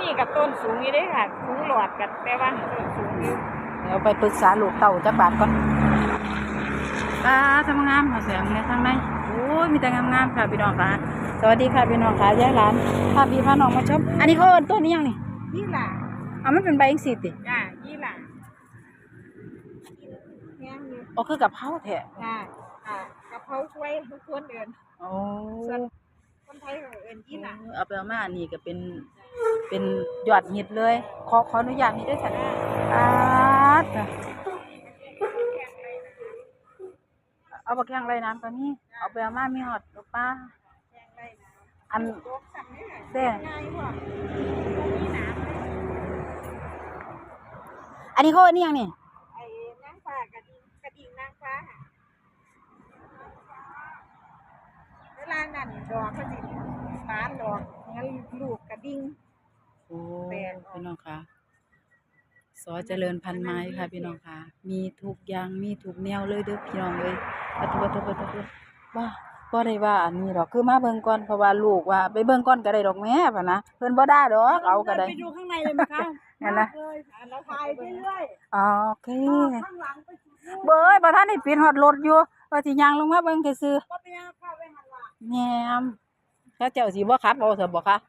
นี่กับต้นสูงอยู่เด้ค่ะสูงหลอดกับแต่ว่าต้นสูงอยู่เดี๋ยวไปปรึกษาลูกเต่าจักบาทก่อนตาทำงามค่ะเสียงในทางในโอ้ยมีแต่งามๆค่ะพี่น้องค่ะ สวัสดีค่ะพี่น้องค่ะยายหลานพาพี่พาน้องมาชม อันนี้เขาเอิ้นต้นนี้ยังนี่ยี่หล่าอะมันเป็นใบอิงสีติจ้ายี่หล่าแห้งอยู่อ๋อคือกับเผาแท้จ้าอ่ากระเพราช่วยทุกคนเดินโอ้ส่วนคนไทยเขาเอินยี่หล่าเอาไปเอามาอันนี้ก็เป็น เป็นยอดฮิตเลย ขอขออนุญาตนี่ด้วยจ้ะอาจ้ะเอาบักแข้งไรน้ำตัวนี้ เอาไปเอามามีหอดลูกป้าอันเด้อันนี้เขาอันนี้ยังนี่ไอ้นางฟ้ากระดิ่งกระดิ่งนางฟ้าเวลานั่นดอกก็สิบานดอกงั้นลูกกระดิ่ง โอ้แปลกพี่น้องค่ะสอเจริญพันไม้ค่ะพี่น้องค่ะมีทุกอย่างมีทุกแนวเลยเด้อพี่น้องเลยปะทุปะทุปะทุว่าบ่ได้ว่าอันนี้ดอกคือมาเบิ่งก่อนเพราะว่าลูกว่า ไปเบิ่งก่อนก็ได้ดอกแม่ป่ะนะเพิ่นบ่ได้ดอกเอาก็ได้ ไปดูข้างในเลยไหมคะนั่นนะ เลยอะเราถ่ายไปเรื่อยอ๋อโอเคๆข้างหลังไปสุดนู่นเบ้ยบ่ทันได้ปิดฮอดรถอยู่ว่าสิย่างลงมาเบิ่งซื่อก็ไปยังเข้าไปหันหลังๆแหนมแล้วเจ้าสิบ่ขับเอาซะบ่คะรอรอมาขับ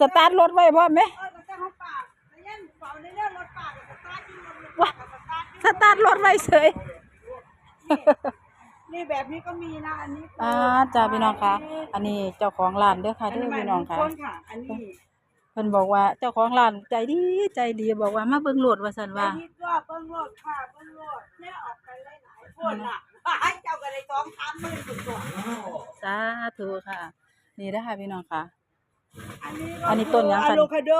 สตาร์ทรถไว้พร้อมไหมว่าสตาร์ทรถไว้เฉยนี่แบบนี้ก็มีนะอันนี้อ่าจ้าพี่น้องคะอันนี้เจ้าของร้านเด้อค่ะเด้อพี่น้องค่ะอันนี้เพิ่นบอกว่าเจ้าของร้านใจดีใจดีบอกว่ามาเบิ่งโหลดว่าซั่นว่าอันนี้ก็เบิ้งรถค่ะเบิ้งรถเนี่ออกไปหลายหลายๆคนอะให้เจ้ากันเลยสองสามหมื่นสุดๆสาธุค่ะ นี่เด้อค่ะพี่น้องค่ะ อันนี้อันนี้ต้นยังคะอะโวคาโด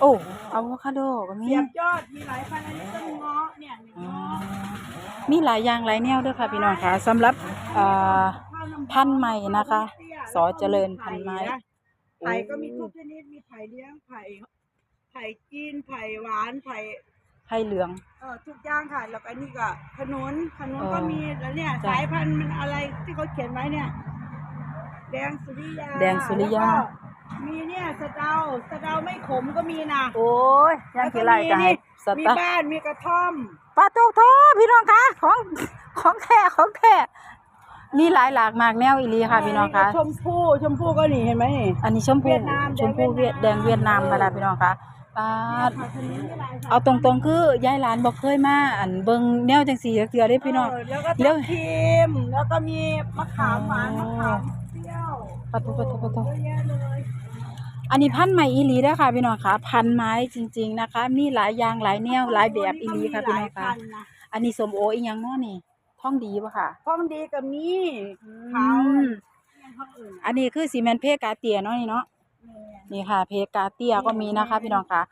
โอ้อะโวคาโดก็มีเสียบยอดมีหลายพันธุ์อันนี้ต้นเงาะเนี่ยมีอ๋อเงาะมีหลายอย่างหลายแนวเด้วยค่ะพี่น้องค่ะสำหรับอ่าพันธุ์ใหม่นะคะสอเจริญพันธุ์ไม้ ไผ่ก็มีทุกชนิดมีไผ่เลี้ยงไผ่ไผ่จีนไผ่หวานไผ่ไผ่เหลือง เอ่อทุกอย่างค่ะแล้วก็อันนี้ก็ขนุนขนุนเออก็มีแล้วเนี่ยจ้ะสายพันธุ์มันอะไรที่เขาเขียนไว้เนี่ย แดงสุริยาแดงสุริยา แล้วก็ มีเนี่ยสะเดาสะเดาไม่ขมก็มีนะโอ้ยยังกี่ไร่กันให้สมีตาร์บ้านมีกระท่อมปลาโตโทพี่น้องค่ะของของแท้ของแท้มีหลายหลากมากแนวอีหลีค่ะพี่น้องค่ะชมพู่ชมพู่ก็นี่เห็นไหมนี่ อันนี้ชมพูเวียดนามชมพูแดเวียงดเวีแดยดงนามเวียดนามค่ะนะพี่น้องค่ะปาดค่ะชนิดนี้หลายสยเอาตรงๆคือยายหลานบอกเคยมาอันเบิ่งแนวจังซี่จักเทื่อเด้พี่น้องเแล้วก็แล้ทัว บทิมแล้วก็มีมะขามหวานอ๋มะอขามเปรี้ยวปะทุปะทุปะทุเยอะแยะเลย อันนี้พันธุ์ใหม่อีหลีเด้อค่ะพี่น้องค่ะ พันธุ์ไม้จริง ๆนะคะ มีหลายอย่างหลายแนวหลายแบบอีหลีค่ะพี่น้องค่ะมีหลายพันธุ์นะอันนี้สมโออีหยังเนาะนี่ท้องดีป่ะค่ะท้องดีก็มีอืขาวมอย่างท้องอื่นอันนี้คือซีเมนต์เพกาเตียเนาะนี่เนาะนี่ค่ะ เพกาเตียก็มีนะคะ พี่น้องค่ะ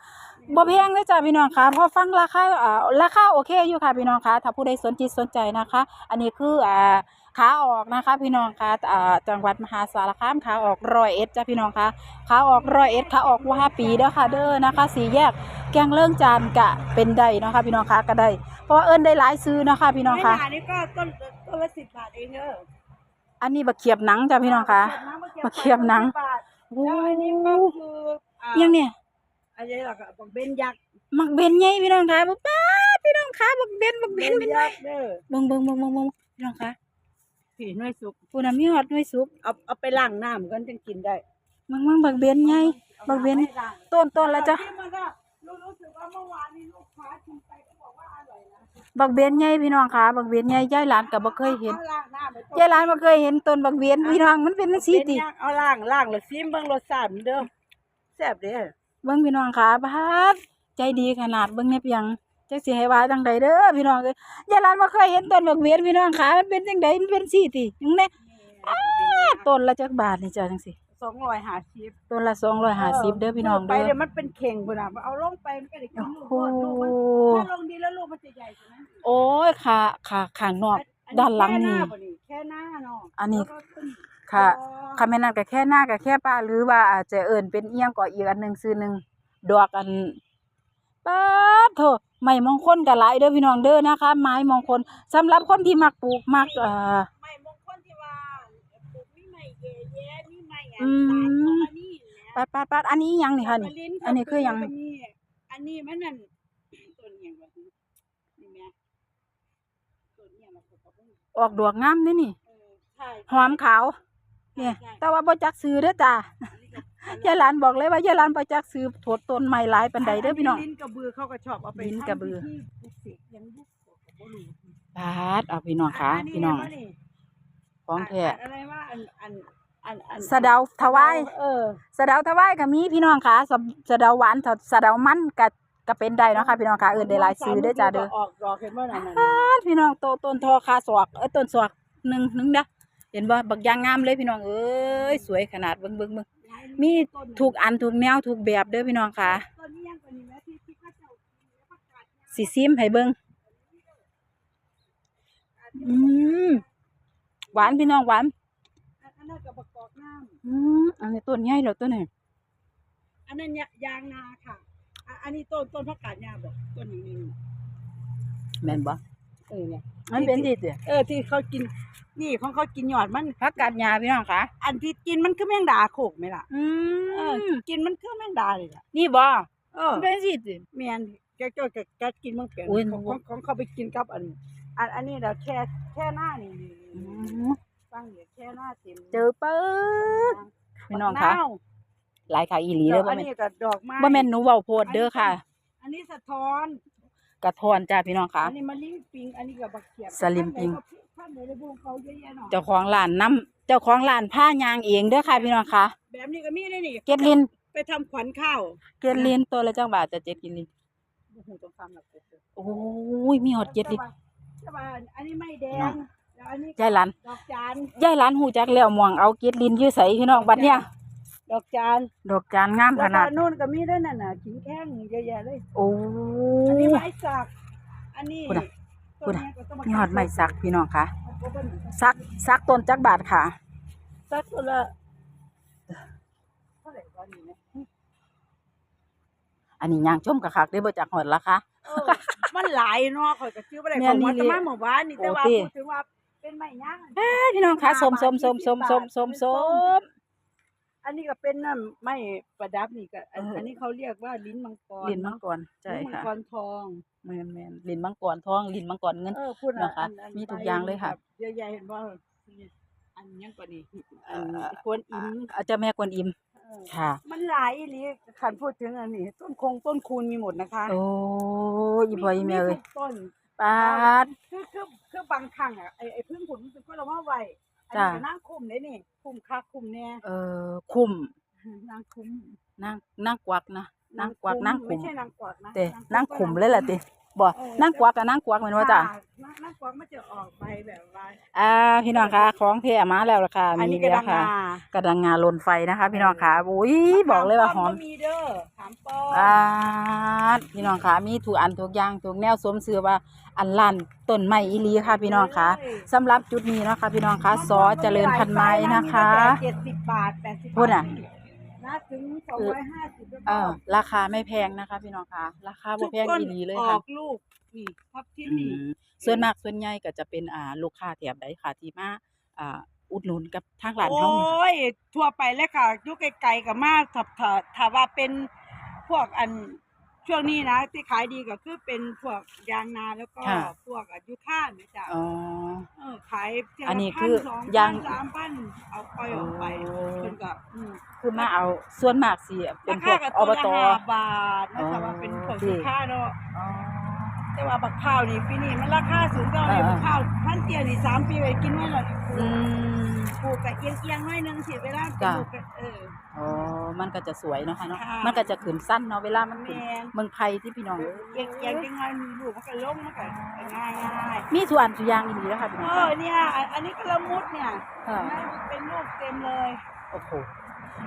บ่แพงเลยจ้ะพี่น้องค่ะเพราะฟังราคาอ่าราคาโอเคอยู่ค่ะพี่น้องค่ะ ถ้าผู้ใดสนจิตสนใจนะคะ อันนี้คืออ่า ขาออกนะคะ พี่น้องค่ะอ่าจังหวัดมหาสารคามขาออกร้อยเอ็ดจ้ะพี่น้องค่ะขาออกร้อยเอ็ดขาออกว่าปีเด้อค่ะเด้อนะคะสี่แยกแกงเลิ่งจานกะเป็นได้เนาะค่ะพี่น้องค่ะก็ได้เพราะว่าเอิ้นได้หลายซื้อนะคะ พี่น้องค่ะไม่หนานี่ก็ต้นต้นละสิบบาทเองเด้ออันนี้บักเขียบหนังจ้ะพี่น้องค่ะมาเคียบหนังสิบบาทโอ้แล้วอันนี้ก็คืออ่ายังเนี่ยอันนี้เราก็บอกเบนยักษ์มักเบนใหญ่พี่น้องค่ะบ่ป้าดพี่น้องค่ะบักเบนบักเบเบนนเป็นยักษ์เด้อเบิ่งเบิ่งเบิ่งเบิ่งเบิ่งพี่น้องค่ะ ผีน้อยสุกผู้ำมีฮอดหน่วยสุกเอาเอาไปล้างน้ำกันจึงกินได้มังมังบักเบนใหญ่บักเบนอาไปล้างต้นต้นละจ้ะที่มันก็รู้รู้สึกว่าเมื่อวานนี้ลูกค้าชิมไปก็บอกว่าอร่อยนะบักเบนไงพี่น้องค่ะบักเบนใหญ่ยายหลานก็บ่เคยเห็นอาล้างน้ำไปต้มยายหลานบ่เคยเห็นต้นบักเบนพี่น้องมันเป็นจังซี่ติ เป็นย่างเอาล้างล้างแล้วซิมเบิ่งรสชาติมันเด้อแซ่บเด้อ เบิ่งพี่น้องค่ะบาดใจดีขนาดเบิ่งแนบยัง จักสิให้ว่าจังใดเด้อพี่น้องเอ้ยยายหลานบ่เคยเห็นต้นบักเบนพี่น้องค่ะมันเป็นจังใดมันเป็นซี่ติจังได๋ต้นละจักบาทนี่จ้ะจังซี่สองร้อยห้าสิบต้นละ250เด้อพี่น้องไปเด้อ เดี๋ยวมันเป็นเข่งพุ่นน่ะเอาลงไปมันก็ได้กินลูกโอ้ลูกโหมันถ้าลงดีแล้วลูกมันจะใหญ่กว่านั้นโอ้ยค่ะค่ะข้างนอกด้านหลังนี่แค่หน้าเนาะอันนี้ แล้วก็ขึ้นค่ะคอคำแม่นั่นก็แค่หน้าก็แค่ป้าหรือว่าอาจจะเอิ้นเป็นเอียงก็อีกอันหนึงซื้อหนึงดอกอัน ป๊าดโถไม้มงคลก็หลายเด้อพี่น้องเด้อนะคะ ไม้มงคลสำหรับคนที่มักปลูกมักเอ่อไม่มงคลที่ว่าปลูกมีใหม่แย่แย่มีใหม่อะอืมตาลของอันนี้นะปัดปัดปัดอันนี้ยังนี่ค่ะนี่ลิ้อันนี้คือยังก็มีอันนี้มันนั่นต้นอหย่างแบบนี้นี่แม่ต้นอหย่างแบบนี้ออกดอกงามเด้นี่เออใช่หอมขาวเนี่ยแต่ว่าบ่จักซื้อเด้อจ้า ยายหลานบอกเลยว่ายายหลานบ่จักซื้อโถดต้นไม้หลายปานใดเด้อพี่น้อง ลิ้นกระบือเขาก็ชอบเอาไปลิ้นกระบือ ทำพิธีปลุกเสกยังบุกบ่รู้ปาดเอาพี่น้องค่ะพี่น้องอันนี้ของแท้อันอะไรว่าอันอันอันอันสะเดาถวายเออสะเดาถวายก็มีพี่น้องค่ะสะสะเดาหวานสะเดามันก็ก็เป็นได้เนาะค่ะพี่น้องค่ะเอิ้นได้หลายซื้อเด้อจ้าเด้อ ออกดอกเห็นบ่นั่นน่ะปาดพี่น้องโตต้นทอคาศอกเอ้ยต้นศอกหนึ่งหนึ่งเด้อเห็นบ่บักยางงามเลยพี่น้องเอ้ยสวยขนาดเบิ่งเบิ่งเบิ่ง มีถูกอันถูกแนวถูกแบบเด้อพี่น้องค่ะต้นนี้ยังกว่านี้แม่ที่ที่เขาเจ้ากินแล้วประกาศเนี่ยสิซิมให้เบิ่งอืมหวานพี่น้องหวานอันอันนั้นกับประกอบน้ำอืมอันนี้ต้นใหญ่แล้วต้นนี้อันนั้นยายางนาค่ะอะ อันนี้ต้นต้นผักกาดยาบอกต้นนี้นี่แม่นบ่เออเนี่ยมันเป็นดิเด้อเออที่เขากิน นี่ของเขากินหยอดมันผักกาดหญ้าพี่น้องค่ะอันที่กินมันคือแมงดาโขกไหมล่ะอืเออมกินมันคือแมงดาเลยล่ะนี่บ่เออมันเป็นสิเด้อแมนแกเจ้าแกแกกินมันเปลี่ยนอุ้ย ของของของเขาไปกินกับอัน อันอันนี้เราแช่แช่หน้านี่นี่อืนี่มตั้งเดี๋ยวแช่หน้าเต็มเจอปึ๊ดพี่น้องคะมาวหลายค่ะอีหลีเด้อบ่อันแม่นนี้ก็ดอกไม้บ่แม่นหนูเว้าโพดเด้อค่ะ อันนี้สะท้อน กระทอนจ้าพี่น้องค่ะอันนี้มะลิงปิง อันนี้กับบักเขียบสลิมปิง ท่านไหนในวงเขาเยอะแยะหน่อยเจ้าของร้านน้ำเจ้าของร้านผ้ายางเองเด้อค่ะพี่น้องค่ะ แบบนี้ก็มีได้นี่เกดลินไปทำขวัญข้าวเกดลินตัวละจังบาทจะเจ็ดกินลินโอ้โหต้องทำแบบเด็ดโอ้ยมีฮอดๆเจ็ดลินใช่ป่ะอันนี้ไม่แดเนาะงแล้วอันนี้ยายหลานดอกจานยายหลานหูจักแล้วม่วงเอาเกดลินอยู่ใส่พี่น้องบัดเนี้ยดอกจานดอกจานงามขแล้วนาก็ดนู่นก็มีด้วยนั่นน่ะขิงแข้งเยอะแยะเลย โอ้ อันนี้ยไม้สัก อันนี้ พูดอะ พูดอะต้นเนี้ยก็ต้องามีฮอดไม้สักพี่น้องค่ะเอาไปสักสักต้นจักบาทค่ะสักตัวละเท่าไหร่วะนี่นะอันนี้ยางชมกะคักได้อบ่จักฮอดราคาเออมันหลายเนาะข่อยก็ซื้อบ่ได้แม่ของนวัดอีหลีแต่มาเมื่อวานนี่แต่ว่าโอ้ติพูดถึงว่าเป็นไม้ย่างเอ้ยพี่น้องค่ะสมสมสมสมสมสมสม อันนี้ก็เป็นน้ำไม้ประดับนี่ก็อันเอออั อันนี้เขาเรียกว่าลิ้นมังกรลิ้นมังกรใช่ลิ้นมังค่ะกรทองแม่นแม่นลิ้นมังกรทองลิ้นมังกรเงิน เออพูดนะคะมีทุกอย่างเลยค่ะ เยอะแยะเห็นว่าอันยังกว่านี้อันเอ่อกวนอิมอาจจะแม่กวนอิมเออค่ะ มันหลายอีหลีคันพูดถึงอันนี้ ต้นคงต้นคูณมีหมดนะคะโอ้ยพ่ออีแม่เอ้ยทุกต้น ปาด คือคือคือบางครั้งอะไอไอพึ่งผลมันก็เราว่าไว้ อันจ้ะนี้ก็นั่งคุมได้นี่คุมคักคุมเนี่ยเออคุ้มนางคุ้มนางนางกวักนะนางกวักนางไม่คุ้มใช่นางกวักนะเต้นนางคุ้มเลยล่ะติ บ่นางกวักกับนางกวักแม่นว่าจ้ะนางนางกวักมันจะออกใบแบบว่าอ่าพี่น้องคะของแท้มาแล้วล่ะค่ะอันมีนี้กระแล้ดัวงค่ะงากระดังงาลนไฟนะคะ พี่น้องค่ะอุ้ยบอกเลยว่าหอมก็มีเด้อถามปออ่าพี่น้องค่ะมีถูกอันทุกอย่างทุกแนวสมเสือว่าอันลั่นต้นไม้อีหลีค่ะ พี่น้องค่ะสำหรับจุดนี้เนาะค่ะพี่น้องค่ะซอเจริญพันไม้นะคะเจ็ดสิบบาทแปดสิบพูดน่ะ นะถึงสองร้อยห้าสิบแล้วเอก็อราคาไม่แพงนะคะ พี่น้องค่ะราคาบ่แพงอีหลีเลยอค่ะอกลูกนี่ทับที่อืนี่ มส่วนมากส่วนใหญ่ก็จะเป็นอ่าลูกค้าแถบใดค่ะที่มาอ่าอุดหนุนกับทางร้านโอเฮานี่ค่ะ้ย ทั่วไปเลยค่ะอยุไกลๆกับมาถ้าถ้าถ้าว่าเป็นพวกอัน ช่วงนี้นะที่ขายดีก็คือเป็นพวกยางนาแล้วก็ค่ะ พวกอายุค่าเนี่ยจ้ะอ๋อ เออขายเที่ยวอันนี้ละพัคือสองยางพันสามพันเอาปล่อยออกไปโอ้เพิ่นก็อืม คือมาเอาส่วนมากสิเป็รานพวคากกับอตัวบละตห้าบาทนะอ๋อคะว่าเป็นผลดีค่าเนาะอ๋อ แต่ว่าบักข้าวนี่ปีนี้มันราคาสูงเท่าไหร่เออบักข้าวพันเตียนี่สามปีไปกินไม่หรอกอืม ปลูกกะเอียงเอียงๆหน่อยหนึงสิเวลาปจ้ะ ลูกกะเอออ๋อ มันก็จะสวยเนาะค่ะเนาะค่ะ มันก็จะขึ้นสั้นเนาะเวลามันขึ้นแม่นเมืองไผ่ที่พี่น้องเอ้ยเอียงเอียงๆจังไงมีลูกมันก็ล้มมันก็ง่ายง่ายมีส่วนสุอยางอีหลีแล้วค่ะพี่ๆน้เอองอเนี่ยอันอันนี้ก็ละมุดเนี่ยค่ะแม่มันเป็นลูกเต็มเลยโอ้โห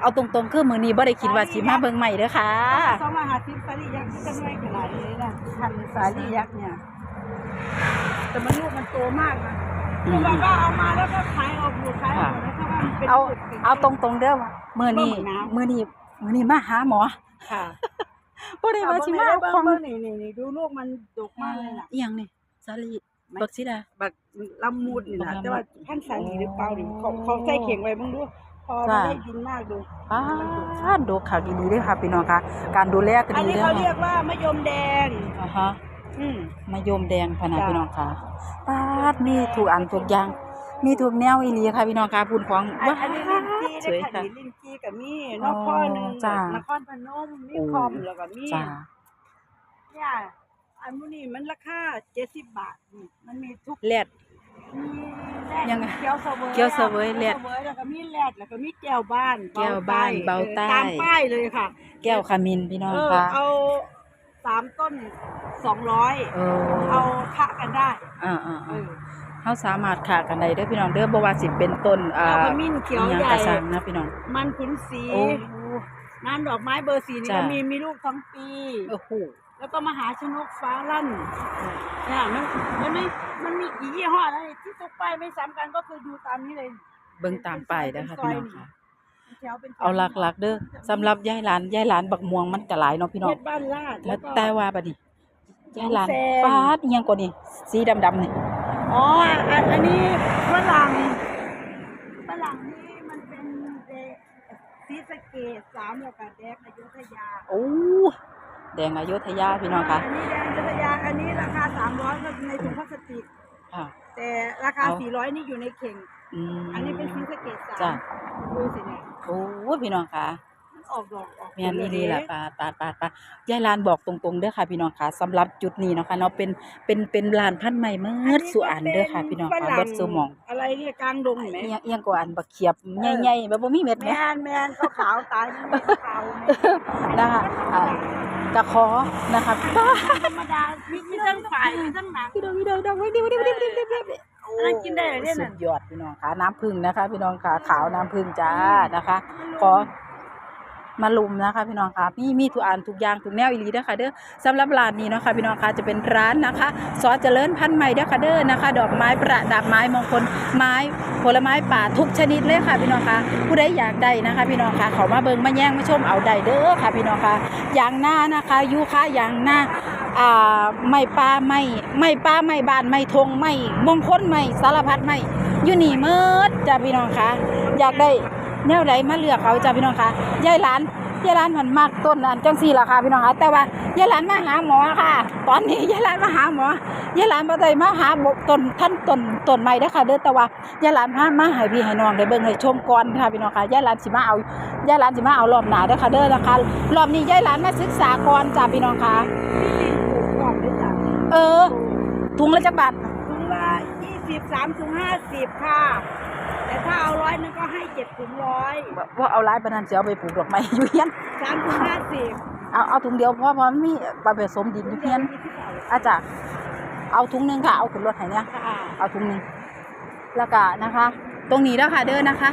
เอาตรงๆคือมื้อนี้บ่ได้คิดว่าสิมาเบิ่งใหม่เด้อค่ะ สองมหาทิพย์สาลียักษ์ที่จะไม่ขนาดนี้นะพันสาลียักษ์เนี่ย แต่มันลูกมันโตมากนะอืคือมแบบว่าเอามาแล้วก็ขายออกอยู่ข เป็นเอาลูกป็นเอาตรงๆเด้อว่ามื้อนี้เบิ่งน้ำมื้อนี้มื้อนี้มาหาหมอค่ะบ่ได้ว่าสิมาเอาเบิ่งของเบิ่งนี่นี่นี่ดูลูกมันดกมากเลยน่ะอีหยังนี่สาลีบักสิดาแบบลำมูดนี่นะลำมูดแต่ว่าท่านสาลีหรือเปล่านี่เขาเขาใส่เข่งไว้บ้างดูพอจ้ะไม่ได้ยินมากดูป้าดดูค่ะดีๆเด้วยค่ะพี่น้องค่ะการดูแลก็อันดีนี้เด้อเขาเรียค่ะกว่ามะยมแดงอ่าฮะอืมมะยมแดงพะนะจ้ะพี่น้องค่ะป้าดมีถูกอันถูกอย่าง มีถูกแนวอีหลีค่ะพี่น้องค่ะพูนของอันว้าอันนี้ลิ้นจีสวยได้ค่ะค่ะนี่ลิ้นจีกับมีอ๋นอกพ่อหนึ่งจ้ะ นครพนมมีโอ้คอมแล้วก็มีจ้าเนี่ยอันมูนี่มันราคาเจ็ดสิบบาทนี่มันมีทุก แลด มีแรดยังไงเกี๊ยวเสวยเกี๊ยวเสวยแรดเกี๊ยวเสวยแล้วก็มีแรดแล้วก็มีแก้วบ้านแก้วบ้านเบาใต้ตามป้ายเลยค่ะแก้วขมิ้นพี่น้องเออค่ะเอาสามต้นสองร้อยเอเอาอคะกันได้ อ่าอ่าเออ เฮาสามารถขากันได้เด้อพี่น้องเด้อบ่ว่าสิเป็นต้นอ่าเอาขมิ้นเขียวอิหงใหญ่กระสังนะพี่น้อง มันขุนสีโอ้น้ำดอกไม้เบอร์สีนี่จ้ะก็มีมีลูกทั้งปีโอ้โหแล้วก็มหาชนกฟ้าลั่นเนี่ยมันมันไม่มันมีกี่ยี่ห้อแล้วที่ทุกป้ายไม่ซ้ำกันก็คือดูตามนี้เลย เบิ่งตามป้ายเด้อค่ะพี่น้องค่ะเป็นแถวเป็นแถวเอาหลักๆเด้อสำหรับยายหลานยายหลานบักม่วงมันก็หลายเนาะพี่น้องเฮ็ดบ้านลาดแต่แล้วก็แต่ว่าบัดนี้ยายหลานน้องแซมปาดอีหยังกว่านี่สีดำๆนี่ อ๋ออันอันนี้ฝรั่งฝรั่งนี่มันเป็นเดซีสะเกตสามแล้วก็แดกอยุธยา โอ้แดงอยุธยาพี่น้องค่ะอันนี้แดงอยุธยา อันนี้ราคาสามร้อยก็ในถุงพลาสติกค่ะ แต่ราคาเอาสี่ร้อยนี่อยู่ในเข่งอืมอันนี้เป็นซีสะเกตสามจ้ะดูสิเนี่ยโอ้พี่น้องค่ะมัน ออกดอกออกแม่นอีหลีล่ะปาดปาดปาดปาดยายหลานบอกตรงๆเด้อค่ะพี่น้องค่ะสำหรับจุดนี้เนาะค่ะเนาะเป็นเป็นเป็นลานพันธุ์ใหม่เมิดสุอันเด้อค่ะพี่น้องค่ะเบิดสุหมอง อะไรเนี่ยกลางดงเห็นไหมเอียงเอียงกว่าอันบักเขียบใหญ่ๆแบบบ่มีเม็ดแมแหมนแมนขาวๆตายไม่มีขาวแม่นะคะอ่า กะขอนะคะป้าธรรมดามีมีทั้งฝ่ายมีทั้งหนังพี่น้องพี่น้องน้องไว้ดิไว้ดิไว้ดิไว้ดิไว้ดิไว้ดิอันนั้นกินได้เหรอเนี่ยสุน่ะดยอดพี่น้องค่ะน้ำผึ้งนะคะ พี่น้องค่ะขาวน้ำผึ้งจ้านะคะ ขอ มาลุมนะคะพี่น้องค่ะมีมีทุกอันทุกอย่างทุกแนวอีหลีเด้อค่ะเด้อสำหรับร้านนี้เนาะค่ะพี่น้องค่ะจะเป็นร้านนะคะซอสเจริญพันธุ์ใหม่เด้อค่ะเด้อนะคะ ดอกไม้ประดับไม้มงคลไม้ผลไม้ป่าทุกชนิดเลยค่ะพี่น้องค่ะผู้ใดอยากได้นะคะ พี่น้องค่ะเขามาเบิ่งมาแย่งมาชมเอาได้เด้อค่ะพี่น้องค่ะยางหน้านะคะยูค่ายางหน้าไม่ปลาไม่ไม่ปลาไม่บานไม่ทงไม่มงคลไม่สารพัดไม่อยู่นี่เมิดจ้าพี่น้องค่ะอยากได้ แนวใดมาเลือกเขาจ้าพี่น้องคะยายหลานยายหลานมันมากต้นอันจังสี่ล่ะค่ะพี่น้องคะแต่ว่ายายหลานมาหาหมอค่ะ ตอนนี้ยายหลานมาหาหมอยายหลานบ่ได้มาหาบกต้นท่านต้นต้นใหม่เด้ค่ะ เด้อแต่ว่ายายหลานมามาให้พี่ให้น้องได้เบิ่งให้ชมก่อนค่ะพี่น้องค่ะยายหลานสิมาเอายายหลานสิมาเอารอบหนาเด้ค่ะเด้อนะคะรอบนี้ยายหลานมาศึกษาก่อนจ้าพี่น้องค่ะเลยจ้ะเออถุงละจักบาทถุงละยี่สิบสามถุงห้าสิบค่ะ แต่ถ้าเอาร้อยนึงก็ให้เจ็ดถุงร้อยว่าว่าเอาหลายปานนั้นสิเอาไปปลูกดอกไม้อยู่เฮียนสามถุงห้าสิบเอาเอาถุงเดียวเพราะเพราะมันมีไปผสมดินอยู่เฮียนอาจารย์เอาถุงหนึงค่ะ เอาขึ้นรถให้เนี่ยค่ะ เอาถุงหนึงแล้วก็นะคะ ตรงนี้แล้วค่ะเด้อนะคะ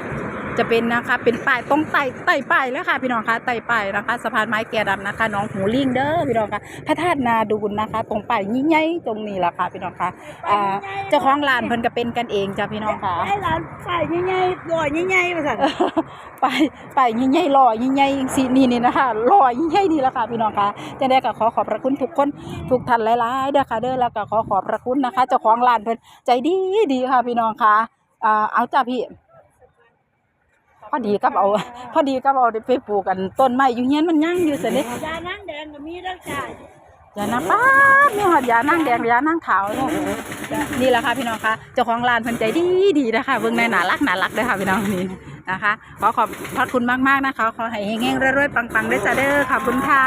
จะเป็นนะคะ เป็นป้ายตรงไต่ไต่ป้ายแล้วค่ะพี่น้องคะไต่ป้ายนะคะสะพานไม้แก่ดำนะคะน้องหูลิงเด้อพี่น้องคะพระธาตุนาดูนนะคะ ตรงป้ายยิ่งใหญ่ตรงนี้แหละค่ะพี่น้องคะอ่าเจ้าของร้านเพิ่นก็เป็นกันเองจ้ะพี่น้องค่ะให้ร้านใส่ใหญ่ๆลอยใหญ่ๆมาสั่นไปไปยิ่งใหญ่หล่อยิ่งใหญ่สีนี่นี่นะคะหล่อยิ่งใหญ่นี่แหละค่ะพี่น้องคะจะได้ก็ขอขอบพระคุณทุกคนทุกท่านหลายๆเด้อค่ะเด้อแล้วก็ขอขอบพระคุณนะคะ เจ้าของร้านเพิ่นใจดีดีค่ะพี่น้องคะอ่าเอาจ้าพี่ พอดีกับเอา พอดีกับเอาไปปลูกกันต้นไม้อยู่เฮียนมันยังอยู่เสิเด้ยานั่งแดงก็มีแล้วจ้ะอย่านะป้าดมีหอดยานั่งแดงยานั่งขาวเนี่ยนี่แหละค่ะพี่น้องคะเจ้าของร้านเพิ่นใจดีดีนะคะเบิ่งในหนารักหนารักเด้อค่ะพี่น้องนี่นะคะขอขอบพระคุณมากๆนะคะขอให้เฮงๆรวยๆปังๆด้วยจ้าเด้อขอบคุณค่ะ